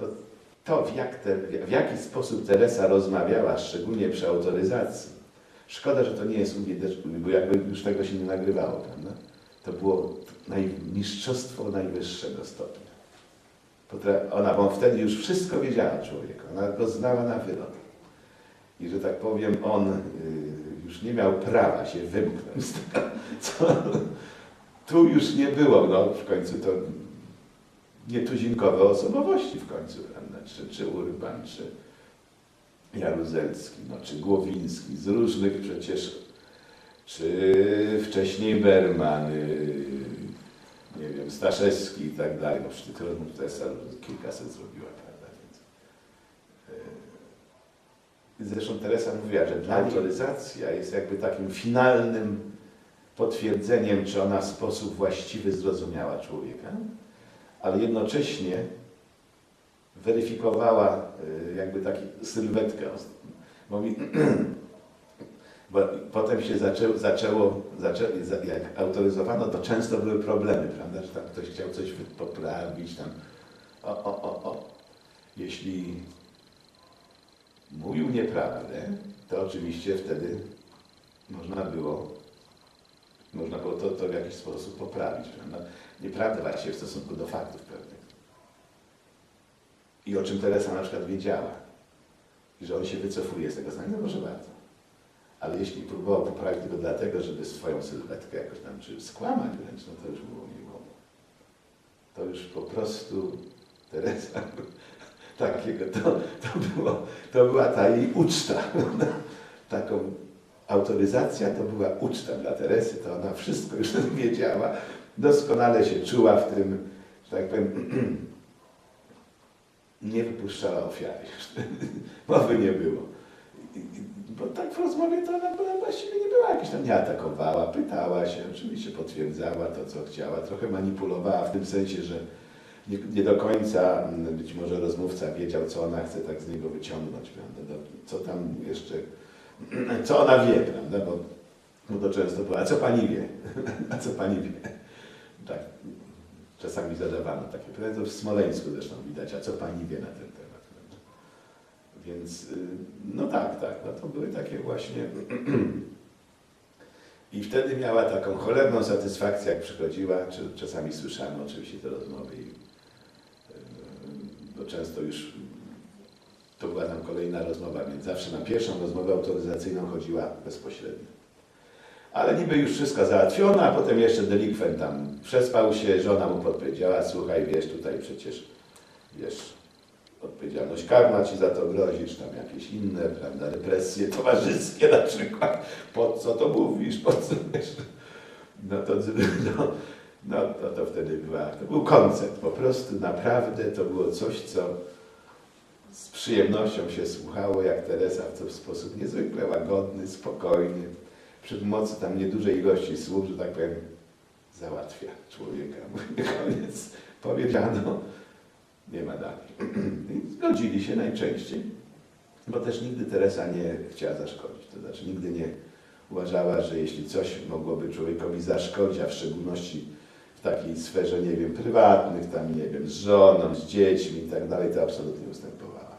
to, to w, jak te, w jaki sposób Teresa rozmawiała, szczególnie przy autoryzacji, szkoda, że to nie jest uwidocznione, bo jakby już tego się nie nagrywało, prawda? To było naj, mistrzostwo najwyższego stopnia. Potra- Ona, bo wtedy już wszystko wiedziała człowieka, ona go znała na wylot. I że tak powiem, on y, już nie miał prawa się wymknąć z tego, co tu już nie było, no w końcu to nietuzinkowe osobowości w końcu, prawda? Czy, czy Urban, czy Jaruzelski, no, czy Głowiński, z różnych przecież, czy wcześniej Berman, y, nie wiem, Staszewski i tak dalej, no przecież tych rozmów kilkaset zrobiła, prawda? Więc, y, Zresztą Teresa mówiła, że dla autoryzacja jest jakby takim finalnym potwierdzeniem, czy ona w sposób właściwy zrozumiała człowieka, ale jednocześnie weryfikowała y, jakby taki sylwetkę. Mówi, bo potem się zaczęło, zaczęło, zaczęło, za- jak autoryzowano, to często były problemy, prawda, że tam ktoś chciał coś poprawić, tam o, o, o, o. Jeśli mówił nieprawdę, to oczywiście wtedy można było, można było to, to w jakiś sposób poprawić, prawda? Nieprawdę właśnie w stosunku do faktów pewnych. I o czym Teresa na przykład wiedziała. I że on się wycofuje z tego zdania, no proszę bardzo. Ale jeśli próbował poprawić tylko dlatego, żeby swoją sylwetkę jakoś tam, czy skłamać wręcz, no to już było było. To już po prostu Teresa takiego, to, to, było, to była ta jej uczta. Taką autoryzacja to była uczta dla Teresy, to ona wszystko już wiedziała, doskonale się czuła w tym, że tak powiem, nie wypuszczała ofiary. Mowy nie było. Bo tak w rozmowie to ona właściwie nie była jakaś tam, nie atakowała, pytała się, oczywiście potwierdzała to, co chciała, trochę manipulowała w tym sensie, że nie, nie do końca mm, być może rozmówca wiedział, co ona chce tak z niego wyciągnąć, prawda? Co tam jeszcze, co ona wie, prawda? Bo, bo to często było, a co pani wie? A co pani wie? Tak, czasami zadawano takie pytania, to w Smoleńsku zresztą widać, a co pani wie na ten temat? prawda? Więc, y, no tak, tak, no to były takie właśnie... I wtedy miała taką cholerną satysfakcję, jak przychodziła, czasami słyszałem oczywiście te rozmowy, y, bo często już to była tam kolejna rozmowa, więc zawsze na pierwszą rozmowę autoryzacyjną chodziła bezpośrednio. Ale niby już wszystko załatwione, a potem jeszcze delikwent tam przespał się, żona mu podpowiedziała, słuchaj, wiesz, tutaj przecież, wiesz, odpowiedzialność karna ci za to grozi, czy tam jakieś inne, prawda, represje towarzyskie na przykład. Po co to mówisz, po co wiesz? No to, no, no, to, to wtedy była, to był koncept, po prostu naprawdę to było coś, co z przyjemnością się słuchało, jak Teresa w to w sposób niezwykle łagodny, spokojny, przy pomocy tam niedużej ilości słów, że tak powiem, załatwia człowieka. Koniec, powiedziano, nie ma dalej. I zgodzili się najczęściej, bo też nigdy Teresa nie chciała zaszkodzić. To znaczy nigdy nie uważała, że jeśli coś mogłoby człowiekowi zaszkodzić, a w szczególności w takiej sferze, nie wiem, prywatnych, tam, nie wiem, z żoną, z dziećmi i tak dalej, to absolutnie ustępowała.